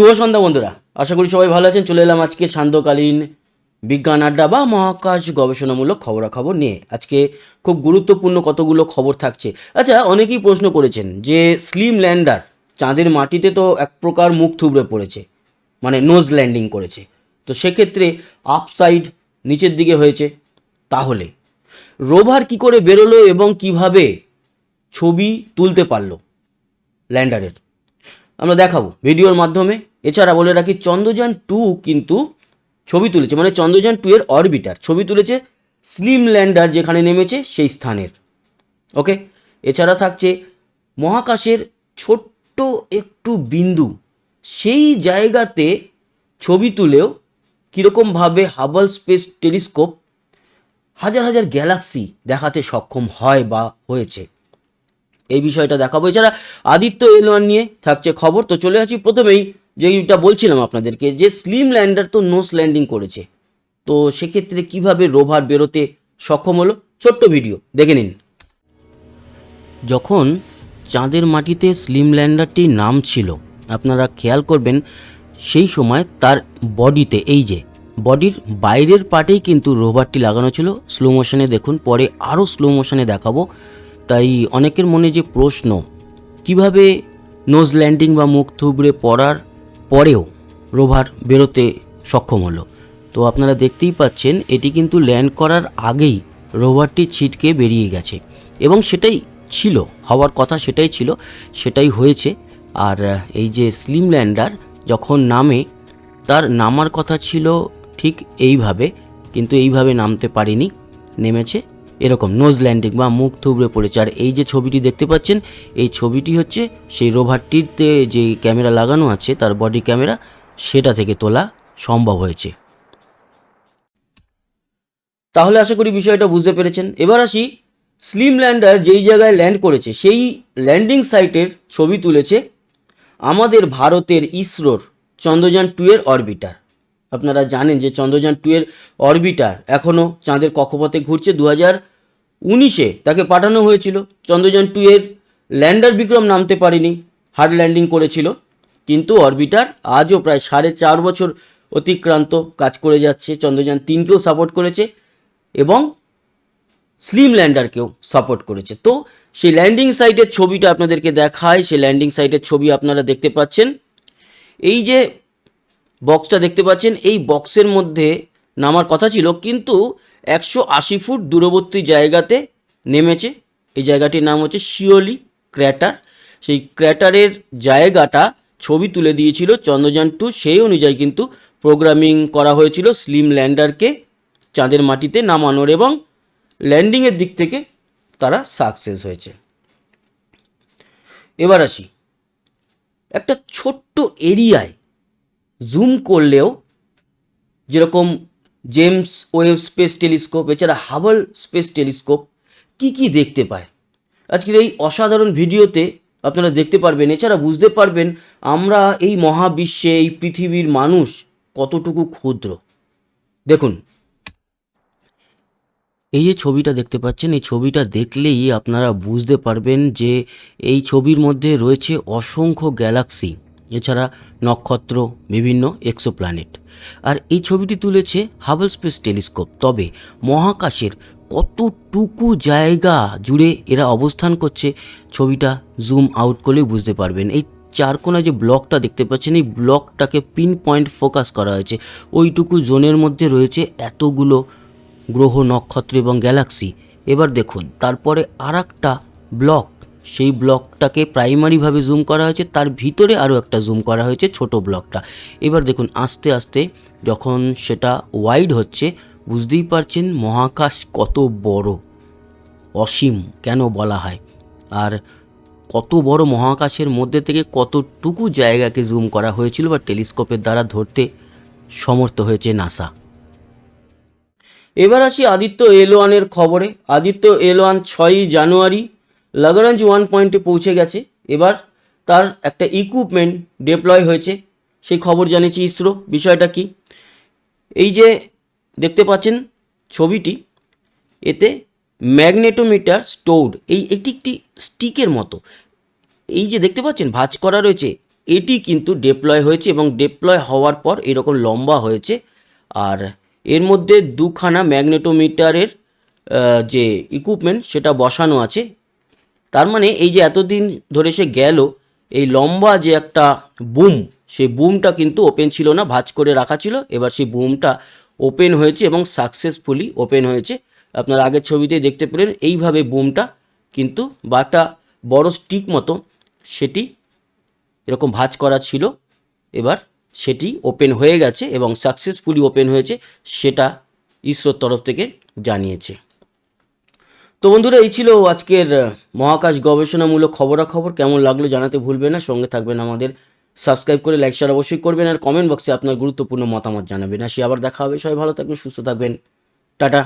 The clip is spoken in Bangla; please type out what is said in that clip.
শুভ সন্ধ্যা বন্ধুরা। আশা করি সবাই ভালো আছেন। চলে এলাম আজকে সান্ধ্যকালীন বিজ্ঞান আড্ডা বা মহাকাশ গবেষণামূলক খবরাখবর নিয়ে। আজকে খুব গুরুত্বপূর্ণ কতগুলো খবর থাকছে। আচ্ছা অনেকেই প্রশ্ন করেছেন যে স্লিম ল্যান্ডার চাঁদের মাটিতে তো এক প্রকার মুখ থুবড়ে পড়েছে মানে নোজ ল্যান্ডিং করেছে। তো সেক্ষেত্রে আপসাইড নিচের দিকে হয়েছে। তাহলে রোভার কি করে বেরোলো এবং কীভাবে ছবি তুলতে পারল ল্যান্ডারের? আমরা দেখাবো ভিডিওর মাধ্যমে। এছাড়া বলে রাখি চন্দ্রযান টু কিন্তু ছবি তুলেছে মানে চন্দ্রযান টু এর অরবিটার ছবি তুলেছে স্লিম ল্যান্ডার যেখানে নেমেছে সেই স্থানের। ওকে এছাড়া থাকছে মহাকাশের ছোট্ট একটু বিন্দু, সেই জায়গাতে ছবি তুলেও কীরকমভাবে হাবল স্পেস টেলিস্কোপ হাজার হাজার গ্যালাক্সি দেখাতে সক্ষম হয় বা হয়েছে। এই বিষয়টা দেখাবো। এছাড়া আদিত্য এলোয়ান নিয়ে থাকছে খবর। তো চলে আসি প্রথমেই যেটা বলছিলাম আপনাদেরকে, যে স্লিম ল্যান্ডার তো নোস ল্যান্ডিং করেছে। তো সেক্ষেত্রে কীভাবে রোভার বেরোতে সক্ষম হলো? ছোট্ট ভিডিও, দেখে নিন। যখন চাঁদের মাটিতে স্লিম ল্যান্ডারটির নাম ছিল, আপনারা খেয়াল করবেন, সেই সময় তার বডিতে, এই যে, বডির বাইরের পার্টেই কিন্তু রোভারটি লাগানো ছিল। স্লো মোশনে দেখুন, পরে আরও স্লো মোশনে দেখাবো। তাই অনেকের মনে যে প্রশ্ন, কীভাবে নোজ ল্যান্ডিং বা মুখ থুবড়ে পড়ার পরেও রোভার বেরোতে সক্ষম হলো। তো আপনারা দেখতেই পাচ্ছেন, এটি কিন্তু ল্যান্ড করার আগেই রোভারটি ছিটকে বেরিয়ে গেছে। এবং সেটাই ছিল, হওয়ার কথা সেটাই ছিল, সেটাই হয়েছে। আর এই যে স্লিম ল্যান্ডার যখন নামে, তার নামার কথা ছিল ঠিক এইভাবে, কিন্তু এইভাবে নামতে পারেনি, নেমেছে এরকম নোজ ল্যান্ডিং বা মুখ থুবড়ে পড়েছে। আর এই যে ছবিটি দেখতে পাচ্ছেন, এই ছবিটি হচ্ছে সেই রোভারটিতে যে ক্যামেরা লাগানো আছে, তার বডি ক্যামেরা সেটা থেকে তোলা সম্ভব হয়েছে। তাহলে আশা করি বিষয়টা বুঝতে পেরেছেন। এবার আসি স্লিম ল্যান্ডার যেই জায়গায় ল্যান্ড করেছে, সেই ল্যান্ডিং সাইটের ছবি তুলেছে আমাদের ভারতের ইসরোর চন্দ্রযান টু এর অরবিটার আপনারা জানেন যে চন্দ্রযান টু এর অরবিটার এখনও চাঁদের কক্ষপথে ঘুরছে। দু হাজার উনিশে তাকে পাঠানো হয়েছিল। চন্দ্রযান টু এর ল্যান্ডার বিক্রম নামতে পারেনি, হার্ড ল্যান্ডিং করেছিল। কিন্তু অরবিটার আজও প্রায় সাড়ে চার বছর অতিক্রান্ত কাজ করে যাচ্ছে। চন্দ্রযান তিনকেও সাপোর্ট করেছে এবং স্লিম ল্যান্ডারকেও সাপোর্ট করেছে। তো সেই ল্যান্ডিং সাইটের ছবিটা আপনাদেরকে দেখায় সেই ল্যান্ডিং সাইটের ছবি আপনারা দেখতে পাচ্ছেন। এই যে বক্সটা দেখতে পাচ্ছেন, এই বক্সের মধ্যে নামার কথা ছিল। কিন্তু একশো আশি ফুট দূরবর্তী জায়গাতে নেমেছে। এই জায়গাটির নাম হচ্ছে শিওলি ক্র্যাটার। সেই ক্র্যাটারের জায়গাটা ছবি তুলে দিয়েছিল চন্দ্রযান টু। সেই অনুযায়ী কিন্তু প্রোগ্রামিং করা হয়েছিল স্লিম ল্যান্ডারকে চাঁদের মাটিতে নামানোর এবং ল্যান্ডিংয়ের দিক থেকে তারা সাকসেস হয়েছে। এবার আসি। একটা ছোট্ট এরিয়ায় জুম করলেও যেরকম জেমস ওয়েব স্পেস টেলিস্কোপ, এছাড়া হাবল স্পেস টেলিস্কোপ কি কি দেখতে পায়? আজকের এই অসাধারণ ভিডিওতে আপনারা দেখতে পারবেন, এছাড়া বুঝতে পারবেন আমরা এই মহাবিশ্বে, এই পৃথিবীর মানুষ কতটুকু ক্ষুদ্র। দেখুন, এই যে ছবিটা দেখতে পাচ্ছেন, এই ছবিটা দেখলেই আপনারা বুঝতে পারবেন যে এই ছবির মধ্যে রয়েছে অসংখ্য গ্যালাক্সি, এছাড়া নক্ষত্র, বিভিন্ন এক্সোপ্ল্যানেট আর এই ছবিটি তুলেছে হাবল স্পেস টেলিস্কোপ তবে মহাকাশের কতটুকু জায়গা জুড়ে এরা অবস্থান করছে, ছবিটা জুম আউট করলেই বুঝতে পারবেন। এই চারকোনা যে ব্লকটা দেখতে পাচ্ছেন, এই ব্লকটাকে পিন পয়েন্ট ফোকাস করা হয়েছে। ওইটুকু জোনের মধ্যে রয়েছে এতগুলো গ্রহ, নক্ষত্র এবং গ্যালাক্সি এবার দেখুন, তারপরে আর ব্লক সেই ব্লকটাকে প্রাইমারিভাবে জুম করা হয়েছে, তার ভিতরে আরও একটা জুম করা হয়েছে ছোট ব্লকটা এবার দেখুন, আস্তে আস্তে যখন সেটা ওয়াইড হচ্ছে, বুঝতেই পারছেন মহাকাশ কত বড়, অসীম কেন বলা হয়? আর কত বড় মহাকাশের মধ্যে থেকে কতটুকু জায়গাকে জুম করা হয়েছিল বা টেলিস্কোপের দ্বারা ধরতে সমর্থ হয়েছে নাসা এবার আসি আদিত্য এল ওয়ানের খবরে। আদিত্য এল ওয়ান ছয়ই জানুয়ারি লাগরাঞ্জ ওয়ান পয়েন্টে পৌঁছে গেছে। এবার তার একটা ইকুইপমেন্ট ডেপ্লয় হয়েছে। সেই খবর জানিয়েছে ইসরো বিষয়টা কি? এই যে দেখতে পাচ্ছেন ছবিটি, এতে ম্যাগনেটোমিটার স্টোর্ড এই এটি একটি স্টিকের মতো। এই যে দেখতে পাচ্ছেন, ভাঁজ করা রয়েছে। এটি কিন্তু ডেপ্লয় হয়েছে এবং ডেপ্লয় হওয়ার পর এরকম লম্বা হয়েছে। আর এর মধ্যে দুখানা ম্যাগনেটোমিটারের যে ইকুইপমেন্ট সেটা বসানো আছে। তার মানে এই যে এতদিন ধরে সে গেল, এই লম্বা যে একটা বুম সেই বুমটা কিন্তু ওপেন ছিল না, ভাঁজ করে রাখা ছিল। এবার সেই বুমটা ওপেন হয়েছে এবং সাকসেসফুলি ওপেন হয়েছে। আপনারা আগের ছবিতে দেখতে পেলেন, এইভাবে বুমটা কিন্তু বা একটা বড় স্টিক মতো সেটি এরকম ভাঁজ করা ছিল। এবার সেটি ওপেন হয়ে গেছে এবং সাকসেসফুলি ওপেন হয়েছে, সেটা ইসরোর তরফ থেকে জানিয়েছে। তো বন্ধুরা, এই ছিল আজকের মহাকাশ গবেষণামূলক খবরাখবর। কেমন লাগল জানাতে ভুলবেন না, সঙ্গে থাকবেন আমাদের। সাবস্ক্রাইব করে লাইক শেয়ার অবশ্যই করবেন আর কমেন্ট বক্সে আপনার গুরুত্বপূর্ণ মতামত জানাবেন। আসি আবার দেখা হবে। সবাই ভালো থাকবেন, সুস্থ থাকবেন। টাটা।